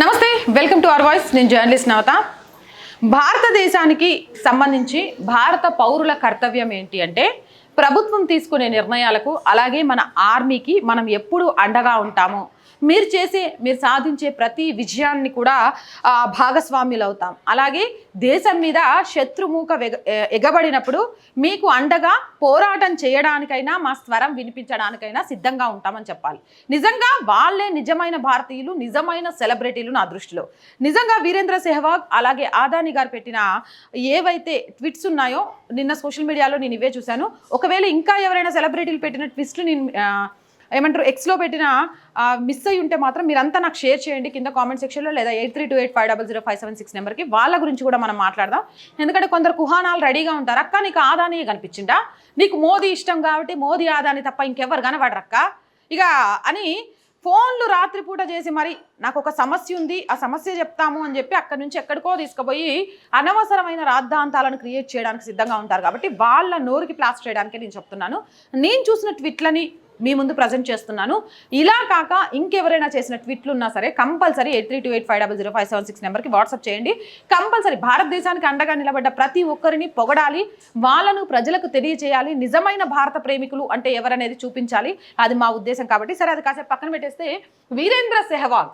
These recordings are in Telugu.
నమస్తే వెల్కమ్ టు అవర్ వాయిస్. నేను జర్నలిస్ట్ నవత. భారతదేశానికి సంబంధించి భారత పౌరుల కర్తవ్యం ఏంటి అంటే ప్రభుత్వం తీసుకునే నిర్ణయాలకు అలాగే మన ఆర్మీకి మనం ఎప్పుడు అండగా ఉంటాము మీరు చేసే మీరు సాధించే ప్రతి విజయాన్ని కూడా భాగస్వామ్యులు అవుతాం అలాగే దేశం మీద శత్రుమూక ఎగబడినప్పుడు మీకు అండగా పోరాటం చేయడానికైనా మా స్వరం వినిపించడానికైనా సిద్ధంగా ఉంటామని చెప్పాలి. నిజంగా వాళ్ళే నిజమైన భారతీయులు నిజమైన సెలబ్రిటీలు నా దృష్టిలో. నిజంగా వీరేంద్ర సెహ్వాగ్ అలాగే ఆదాని గారు పెట్టిన ఏవైతే ట్విట్స్ ఉన్నాయో నిన్న సోషల్ మీడియాలో నేను ఇవే చూశాను. ఒకవేళ ఇంకా ఎవరైనా సెలబ్రిటీలు పెట్టిన ట్విస్ట్లు నేను ఏమంటారు ఎక్స్లో పెట్టిన మిస్ అయి ఉంటే మాత్రం మీరంతా నాకు షేర్ చేయండి కింద కామెంట్ సెక్షన్లో లేదా eight three two eight five double zero five seven six నెంబర్కి. వాళ్ళ గురించి కూడా మనం మాట్లాడదాం. ఎందుకంటే కొందరు కుహానాలు రెడీగా ఉంటారు అక్క నీకు ఆదాని కనిపించిందా? నీకు మోదీ ఇష్టం కాబట్టి మోదీ ఆదాని తప్ప ఇంకెవరు కనబడరక్క ఇక అని ఫోన్లు రాత్రిపూట చేసి మరి నాకు ఒక సమస్య ఉంది ఆ సమస్య చెప్తాము అని చెప్పి అక్కడి నుంచి ఎక్కడికో తీసుకుపోయి అనవసరమైన రాద్ధాంతాలను క్రియేట్ చేయడానికి సిద్ధంగా ఉంటారు కాబట్టి వాళ్ళ నోరుకి ప్లాస్ చేయడానికే నేను చెప్తున్నాను. నేను చూసిన ట్విట్లని మీ ముందు ప్రజెంట్ చేస్తున్నాను. ఇలా కాక ఇంకెవరైనా చేసిన ట్వీట్లు ఉన్నా సరే compulsory eight three two eight five double zero five seven six నెంబర్కి వాట్సాప్ చేయండి. కంపల్సరీ భారతదేశానికి అండగా నిలబడ్డ ప్రతి ఒక్కరిని పొగడాలి వాళ్ళను ప్రజలకు తెలియజేయాలి నిజమైన భారత ప్రేమికులు అంటే ఎవరనేది చూపించాలి. అది మా ఉద్దేశం కాబట్టి. సరే అది కాసేపు పక్కన పెట్టేస్తే Virender Sehwag.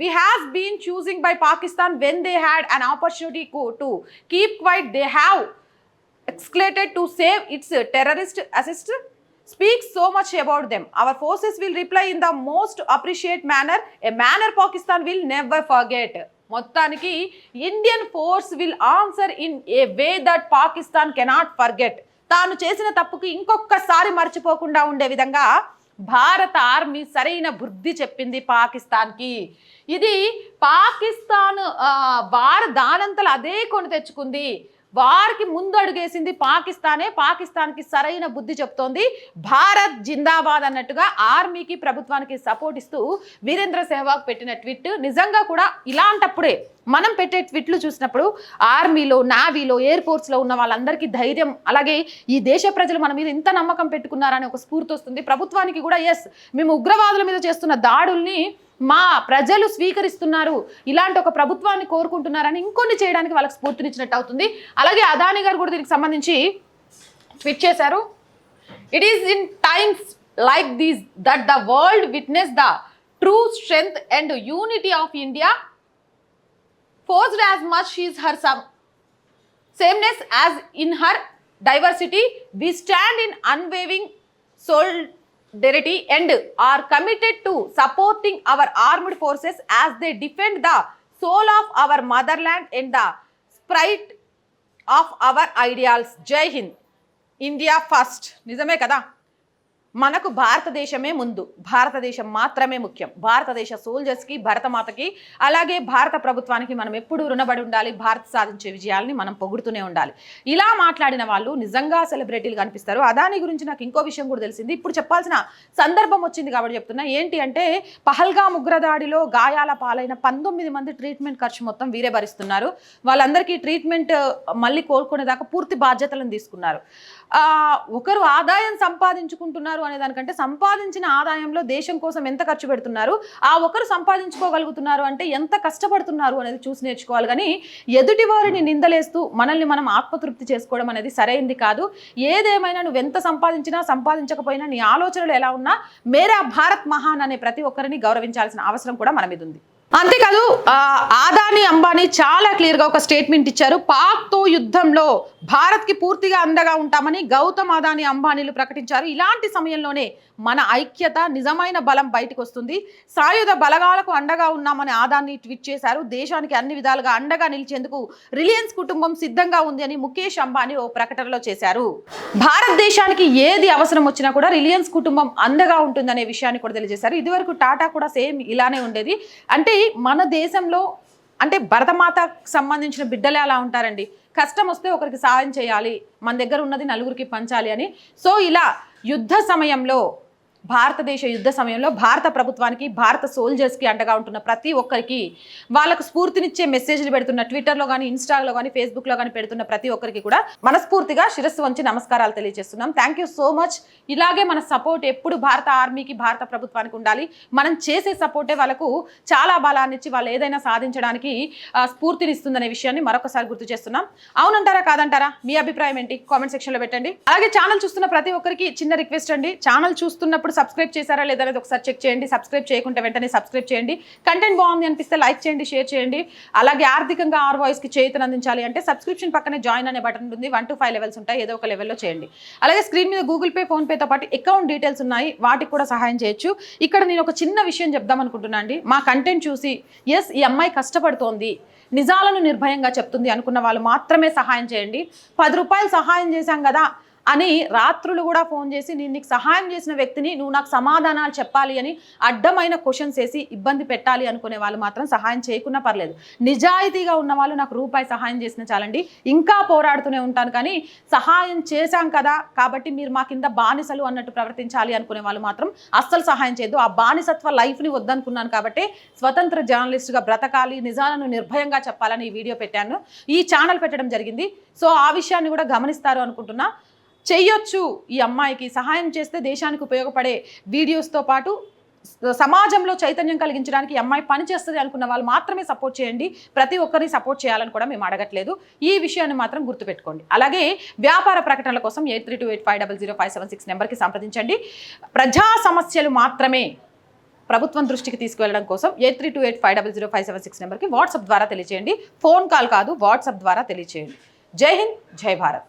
we has been choosing by Pakistan when they had an opportunity co- to keep quiet. They have escalated to save its terrorist assist speak so much about them our forces will reply in the most appreciate manner a manner Pakistan will never forget మొత్తానికి Indian force will answer in a way that Pakistan cannot forget తాను చేసిన తప్పుకి ఇంకొకసారి మర్చిపోకుండా ఉండే విధంగా భారత ఆర్మీ సరైన బుద్ధి చెప్పింది పాకిస్తాన్కి. ఇది పాకిస్తాన్ ఆ, వారు దానంతలు అదే కొని తెచ్చుకుంది. వారికి ముందు అడుగేసింది పాకిస్తానే పాకిస్తాన్కి సరైన బుద్ధి చెప్తోంది. భారత్ జిందాబాద్ అన్నట్టుగా ఆర్మీకి ప్రభుత్వానికి సపోర్ట్ ఇస్తూ వీరేంద్ర సెహ్వాగ్ పెట్టిన ట్విట్ నిజంగా కూడా ఇలాంటప్పుడే మనం పెట్టే ట్విట్లు చూసినప్పుడు ఆర్మీలో నావీలో ఎయిర్ ఫోర్స్లో ఉన్న వాళ్ళందరికీ ధైర్యం. అలాగే ఈ దేశ ప్రజలు మన మీద ఇంత నమ్మకం పెట్టుకున్నారని ఒక స్ఫూర్తి వస్తుంది. ప్రభుత్వానికి కూడా ఎస్ మేము ఉగ్రవాదుల మీద చేస్తున్న దాడుల్ని మా ప్రజలు స్వీకరిస్తున్నారు. ఇలాంటి ఒక ప్రభుత్వాన్ని కోరుకుంటున్నారని ఇంకొన్ని చేయడానికి వాళ్ళకి స్ఫూర్తినిచ్చినట్టు అవుతుంది. అలాగే అదాని గారు కూడా దీనికి సంబంధించి ట్వీట్ చేశారు. It is in times like these that the world witness the true strength and unity of India forced as much much her sum sameness as in her diversity we stand in unwavering sold solidarity and are committed to supporting our armed forces as they defend the soul of our motherland and the sprite of our ideals జై హింద్ ఇండియా ఫస్ట్ నిజమే కదా మనకు భారతదేశమే ముందు. భారతదేశం మాత్రమే ముఖ్యం. భారతదేశ సోల్జర్స్కి భరతమాతకి అలాగే భారత ప్రభుత్వానికి మనం ఎప్పుడూ రుణపడి ఉండాలి. భారత్ సాధించే విజయాల్ని మనం పొగుడుతూనే ఉండాలి. ఇలా మాట్లాడిన వాళ్ళు నిజంగా సెలబ్రిటీలు కనిపిస్తారు అదాని గురించి నాకు ఇంకో విషయం కూడా తెలిసింది. ఇప్పుడు చెప్పాల్సిన సందర్భం వచ్చింది కాబట్టి చెప్తున్నా. ఏంటి అంటే పహల్గా ఉగ్రదాడిలో గాయాల పాలైన పంతొమ్మిది మంది ట్రీట్మెంట్ ఖర్చు మొత్తం వీరే భరిస్తున్నారు. వాళ్ళందరికీ ట్రీట్మెంట్ మళ్ళీ కోలుకునేదాకా పూర్తి బాధ్యతలను తీసుకున్నారు. ఒకరు ఆదాయం సంపాదించుకుంటున్నారు అనే దానికంటే సంపాదించిన ఆదాయంలో దేశం కోసం ఎంత ఖర్చు పెడుతున్నారు? ఆ ఒకరు సంపాదించుకోగలుగుతున్నారు అంటే ఎంత కష్టపడుతున్నారు అనేది చూసి నేర్చుకోవాలి. కానీ ఎదుటి వారిని నిందలేస్తూ మనల్ని మనం ఆత్మతృప్తి చేసుకోవడం అనేది సరైంది కాదు. ఏదేమైనా నువ్వు ఎంత సంపాదించినా సంపాదించకపోయినా నీ ఆలోచనలు ఎలా ఉన్నా మేరా భారత్ మహాన్ అనే ప్రతి ఒక్కరిని గౌరవించాల్సిన అవసరం కూడా మన మీద ఉంది. అంతేకాదు ఆదాని అంబానీ చాలా క్లియర్గా ఒక స్టేట్మెంట్ ఇచ్చారు. పాక్తో యుద్ధంలో భారత్కి పూర్తిగా అండగా ఉంటామని గౌతమ్ అదాని అంబానీలు ప్రకటించారు. ఇలాంటి సమయంలోనే మన ఐక్యత నిజమైన బలం బయటకు వస్తుంది. సాయుధ బలగాలకు అండగా ఉన్నామని ఆదాన్ని ట్వీట్ చేశారు. దేశానికి అన్ని విధాలుగా అండగా నిలిచేందుకు రిలయన్స్ కుటుంబం సిద్ధంగా ఉంది అని ముఖేష్ అంబానీ ఓ ప్రకటనలో చేశారు. భారతదేశానికి ఏది అవసరం వచ్చినా కూడా రిలయన్స్ కుటుంబం అండగా ఉంటుందనే విషయాన్ని కూడా తెలియజేశారు. ఇదివరకు టాటా కూడా సేమ్ ఇలానే ఉండేది. అంటే మన దేశంలో అంటే భరతమాతకు సంబంధించిన బిడ్డలే అలా ఉంటారండి. కష్టం వస్తే ఒకరికి సాయం చేయాలి మన దగ్గర ఉన్నది నలుగురికి పంచాలి అని. సో ఇలా యుద్ధ సమయంలో భారతదేశ యుద్ధ సమయంలో భారత ప్రభుత్వానికి భారత సోల్జర్స్కి అండగా ఉంటున్న ప్రతి ఒక్కరికి వాళ్ళకు స్ఫూర్తినిచ్చే మెసేజ్లు పెడుతున్న ట్విట్టర్లో కానీ ఇన్స్టాలో కానీ ఫేస్బుక్లో కానీ పెడుతున్న ప్రతి ఒక్కరికి కూడా మనస్ఫూర్తిగా శిరస్సు వంచి నమస్కారాలు తెలియజేస్తున్నాం. థ్యాంక్ యూ సో మచ్ ఇలాగే మన సపోర్ట్ ఎప్పుడు భారత ఆర్మీకి భారత ప్రభుత్వానికి ఉండాలి. మనం చేసే సపోర్టే వాళ్ళకు చాలా బలాన్ని ఇచ్చి వాళ్ళు ఏదైనా సాధించడానికి స్ఫూర్తినిస్తుందనే విషయాన్ని మరొకసారి గుర్తు చేస్తున్నాం. అవునంటారా కాదంటారా? మీ అభిప్రాయం ఏంటి? కామెంట్ సెక్షన్లో పెట్టండి. అలాగే ఛానల్ చూస్తున్న ప్రతి ఒక్కరికి చిన్న రిక్వెస్ట్ అండి. ఛానల్ చూస్తున్నప్పుడు సబ్స్క్రైబ్ చేశారా లేదా అనేది ఒకసారి చెక్ చేయండి. సబ్స్క్రైబ్ చేయకుంటే వెంటనే సబ్స్క్రైబ్ చేయండి. కంటెంట్ బాగుంది అనిపిస్తే లైక్ చేయండి షేర్ చేయండి. అలాగే ఆర్థికంగా ఆర్ వాయిస్కి చేతులు అందించాలి అంటే సబ్స్క్రిప్షన్ పక్కనే జాయిన్ అనే బటన్ ఉంటుంది వన్ టు ఫైవ్ లెవెల్స్ ఉంటాయి. ఏదో ఒక లెవెల్లో చేయండి. అలాగే స్క్రీన్ మీద గూగుల్ పే ఫోన్పేతో పాటు అకౌంట్ డీటెయిల్స్ ఉన్నాయి. వాటికి కూడా సహాయం చేయొచ్చు. ఇక్కడ నేను ఒక చిన్న విషయం చెప్దాం అనుకుంటున్నాను అండి. మా కంటెంట్ చూసి ఎస్ ఈ అమ్మాయి కష్టపడుతోంది. నిజాలను నిర్భయంగా చెప్తుంది అనుకున్న వాళ్ళు మాత్రమే సహాయం చేయండి. పది రూపాయలు సహాయం చేశాం కదా. అని రాత్రులు కూడా ఫోన్ చేసి నేను నీకు సహాయం చేసిన వ్యక్తిని నువ్వు నాకు సమాధానాలు చెప్పాలి అని అడ్డమైన క్వశ్చన్స్ వేసి ఇబ్బంది పెట్టాలి అనుకునే వాళ్ళు మాత్రం సహాయం చేయకున్నా పర్లేదు. నిజాయితీగా ఉన్న వాళ్ళు నాకు రూపాయి సహాయం చేసిన చాలండి. ఇంకా పోరాడుతూనే ఉంటాను కానీ సహాయం చేశాం కదా కాబట్టి మీరు మా కింద బానిసలు అన్నట్టు ప్రవర్తించాలి అనుకునే వాళ్ళు మాత్రం అస్సలు సహాయం చేయద్దు. ఆ బానిసత్వ లైఫ్ని వద్దనుకున్నాను కాబట్టి స్వతంత్ర జర్నలిస్ట్గా బ్రతకాలి నిజాలను నిర్భయంగా చెప్పాలని ఈ వీడియో పెట్టాను. ఈ ఛానల్ పెట్టడం జరిగింది. సో ఆ విషయాన్ని కూడా గమనిస్తారు అనుకుంటున్నా. చెయ్యొచ్చు. ఈ అమ్మాయికి సహాయం చేస్తే దేశానికి ఉపయోగపడే వీడియోస్తో పాటు సమాజంలో చైతన్యం కలిగించడానికి అమ్మాయి పనిచేస్తుంది అనుకున్న వాళ్ళు మాత్రమే సపోర్ట్ చేయండి. ప్రతి ఒక్కరిని సపోర్ట్ చేయాలని కూడా మేము అడగట్లేదు. ఈ విషయాన్ని మాత్రం గుర్తుపెట్టుకోండి. అలాగే వ్యాపార ప్రకటనల కోసం eight three two eight five double zero five seven six నెంబర్కి సంప్రదించండి. ప్రజా సమస్యలు మాత్రమే ప్రభుత్వం దృష్టికి తీసుకువెళ్ళడం కోసం eight three two eight five double zero five seven six నెంబర్కి వాట్సాప్ ద్వారా తెలియజేయండి ఫోన్ కాల్ కాదు వాట్సాప్ ద్వారా తెలియజేయండి జై హింద్ జై భారత్.